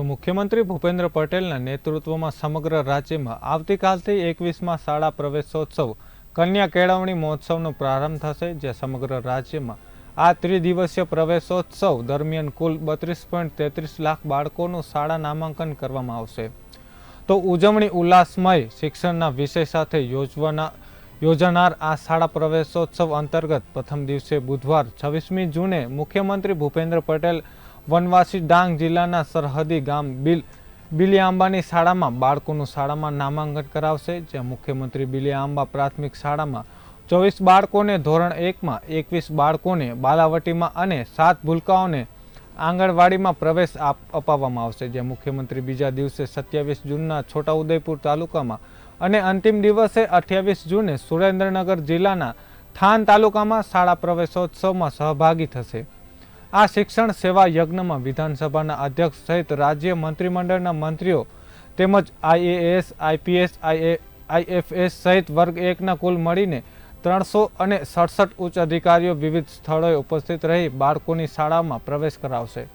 તો મુખ્યમંત્રી ભૂપેન્દ્ર પટેલના નેતૃત્વમાં સમગ્ર રાજ્યમાં આવતીકાલથી એકવીસમાં શાળા પ્રવેશોત્સવ, કન્યા કેળવણી મહોત્સવનો પ્રારંભ થશે, જે સમગ્ર રાજ્યમાં આ ત્રિદિવસીય પ્રવેશોત્સવ દરમિયાન કુલ બત્રીસ પોઈન્ટ તેત્રીસ લાખ બાળકોનું શાળા નામાંકન કરવામાં આવશે. તો ઉજવણી ઉલ્લાસમય શિક્ષણના વિષય સાથે યોજવાના, યોજાનાર આ શાળા પ્રવેશોત્સવ અંતર્ગત પ્રથમ દિવસે બુધવાર છવ્વીસમી જૂને મુખ્યમંત્રી ભૂપેન્દ્ર પટેલ વનવાસી ડાંગ જિલ્લાના સરહદી ગામ બિલ, બિલિયાંબાની શાળામાં બાળકોનું શાળામાં નામાંકન કરાવશે, જ્યાં મુખ્યમંત્રી બિલિયાંબા પ્રાથમિક શાળામાં ચોવીસ બાળકોને ધોરણ એકમાં, એકવીસ બાળકોને બાલાવટીમાં અને સાત ભૂલકાઓને આંગણવાડીમાં પ્રવેશ અપાવવામાં આવશે, જ્યાં મુખ્યમંત્રી બીજા દિવસે સત્યાવીસ જૂનના છોટાઉદેપુર તાલુકામાં અને અંતિમ દિવસે અઠ્યાવીસ જૂને સુરેન્દ્રનગર જિલ્લાના થાન તાલુકામાં શાળા પ્રવેશોત્સવમાં સહભાગી થશે. આ શિક્ષણ સેવા યજ્ઞમાં વિધાનસભાના અધ્યક્ષ સહિત રાજ્ય મંત્રીમંડળના મંત્રીઓ તેમજ આઈએએસ, આઈપીએસ આઈએફએસ સહિત વર્ગ એકના કુલ મળીને ત્રણસો અને સડસઠ ઉચ્ચ અધિકારીઓ વિવિધ સ્થળોએ ઉપસ્થિત રહી બાળકોની શાળામાં પ્રવેશ કરાવશે.